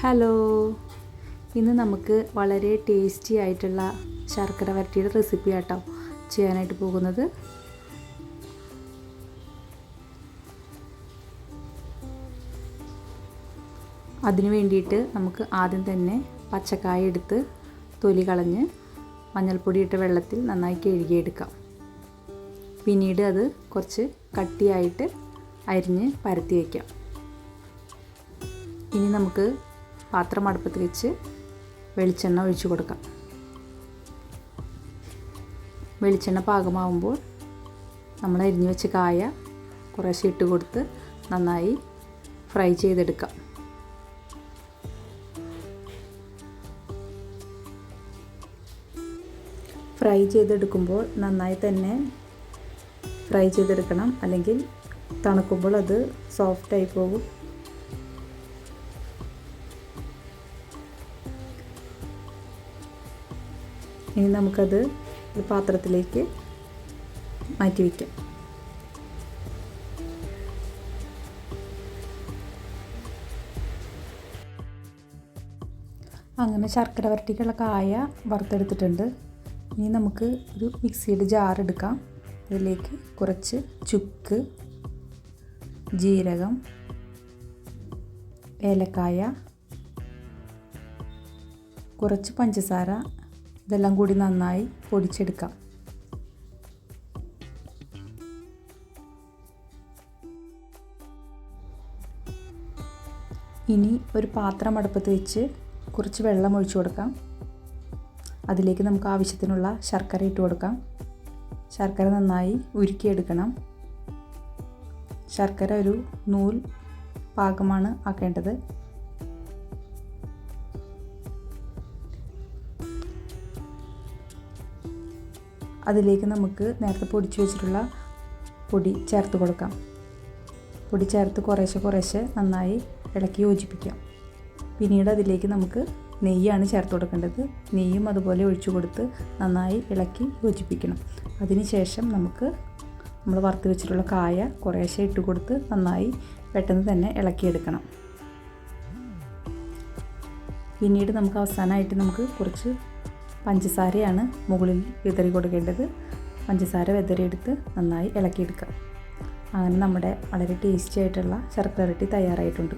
Hello ഇന്ന് നമുക്ക് വളരെ ടേസ്റ്റി ആയിട്ടുള്ള ശർക്കര വരട്ടിയുടെ റെസിപ്പി ആട്ടോ ചെയ്യാനായിട്ട് പോകുന്നത്. അതിനു വേണ്ടിയിട്ട് നമുക്ക് ആദ്യം തന്നെ പച്ചക്കായ എടുത്ത് തൊലി കളഞ്ഞ് മഞ്ഞൾപ്പൊടി ഇട്ട വെള്ളത്തിൽ നന്നായി കഴുകിയെടുക്കാം. പിന്നീട് അത് കുറച്ച് കട്ടിയായിട്ട് അരിഞ്ഞ് പരത്തി വയ്ക്കാം ഇനി നമുക്ക് പാത്രം അടുപ്പത്ത് വെച്ച് വെളിച്ചെണ്ണ ഒഴിച്ചു കൊടുക്കാം. വെളിച്ചെണ്ണ പാകമാവുമ്പോൾ നമ്മൾ അരിഞ്ഞു വെച്ച കായ കുറേശ്ശെ ഇട്ട് കൊടുത്ത് നന്നായി ഫ്രൈ ചെയ്തെടുക്കാം. ഫ്രൈ ചെയ്തെടുക്കുമ്പോൾ നന്നായി തന്നെ ഫ്രൈ ചെയ്തെടുക്കണം. അല്ലെങ്കിൽ തണുക്കുമ്പോൾ അത് സോഫ്റ്റായി പോകും. ഇനി നമുക്കത് ഒരു പാത്രത്തിലേക്ക് മാറ്റി വയ്ക്കാം അങ്ങനെ ശർക്കര വരട്ടിക്കുള്ള കായ വറുത്തെടുത്തിട്ടുണ്ട്. ഇനി നമുക്ക് ഒരു മിക്സിയുടെ ജാർ എടുക്കാം. അതിലേക്ക് കുറച്ച് ചുക്ക് ജീരകം ഏലക്കായ കുറച്ച് പഞ്ചസാര ഇതെല്ലാം കൂടി നന്നായി പൊടിച്ചെടുക്കാം. ഇനി ഒരു പാത്രം അടുപ്പത്ത് വെച്ച് കുറച്ച് വെള്ളം ഒഴിച്ചു കൊടുക്കാം. അതിലേക്ക് നമുക്ക് ആവശ്യത്തിനുള്ള ശർക്കര ഇട്ട് കൊടുക്കാം. ശർക്കര നന്നായി ഉരുക്കിയെടുക്കണം. ശർക്കര ഒരു നൂൽ പാകമാണ് ആക്കേണ്ടത്. അതിലേക്ക് നമുക്ക് നേരത്തെ പൊടിച്ചു വെച്ചിട്ടുള്ള പൊടി ചേർത്ത് കൊടുക്കാം. പൊടി ചേർത്ത് കുറേശ്ശെ കുറേശ്ശെ നന്നായി ഇളക്കി യോജിപ്പിക്കാം. പിന്നീട് അതിലേക്ക് നമുക്ക് നെയ്യാണ് ചേർത്ത് കൊടുക്കേണ്ടത്. നെയ്യും അതുപോലെ ഒഴിച്ചു കൊടുത്ത് നന്നായി ഇളക്കി യോജിപ്പിക്കണം. അതിനുശേഷം നമുക്ക് നമ്മൾ വറുത്ത് വെച്ചിട്ടുള്ള കായ കുറേശ്ശെ ഇട്ട് കൊടുത്ത് നന്നായി പെട്ടെന്ന് തന്നെ ഇളക്കിയെടുക്കണം. പിന്നീട് നമുക്ക് അവസാനമായിട്ട് നമുക്ക് കുറച്ച് പഞ്ചസാരയാണ് മുകളിൽ വിതറി കൊടുക്കേണ്ടത്. പഞ്ചസാര വിതറിയെടുത്ത് നന്നായി ഇളക്കിയെടുക്കാം അങ്ങനെ നമ്മുടെ വളരെ ടേസ്റ്റി ആയിട്ടുള്ള ശർക്കര ഇരട്ടി തയ്യാറായിട്ടുണ്ട്.